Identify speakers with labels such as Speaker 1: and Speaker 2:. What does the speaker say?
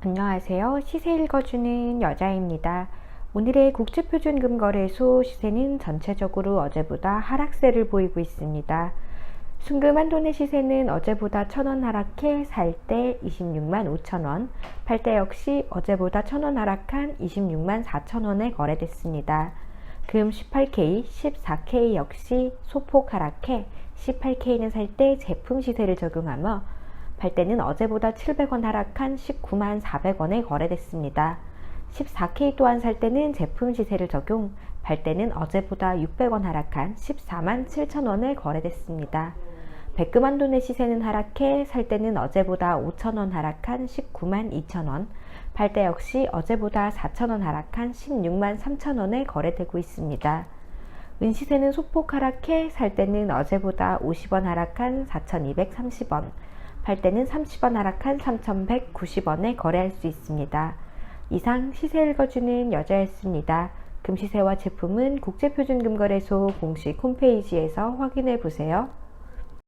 Speaker 1: 안녕하세요. 시세 읽어주는 여자입니다. 오늘의 국제표준금거래소 시세는 전체적으로 어제보다 하락세를 보이고 있습니다. 순금 한 돈의 시세는 어제보다 1,000원 하락해 살 때 26만 5천 원, 팔 때 역시 어제보다 1,000원 하락한 26만 4천 원에 거래됐습니다. 금 18K, 14K 역시 소폭 하락해 18K는 살 때 제품 시세를 적용하며 팔 때는 어제보다 700원 하락한 19만 400원에 거래됐습니다. 14K 또한 살 때는 제품 시세를 적용, 팔 때는 어제보다 600원 하락한 14만 7천원에 거래됐습니다. 백금 한돈의 시세는 하락해 살 때는 어제보다 5천원 하락한 19만 2천원, 팔때 역시 어제보다 4천원 하락한 16만 3천원에 거래되고 있습니다. 은시세는 소폭 하락해 살 때는 어제보다 50원 하락한 4,230원, 팔 때는 30원 하락한 3,190원에 거래할 수 있습니다. 이상 시세 읽어주는 여자였습니다. 금시세와 제품은 국제표준금거래소 공식 홈페이지에서 확인해 보세요.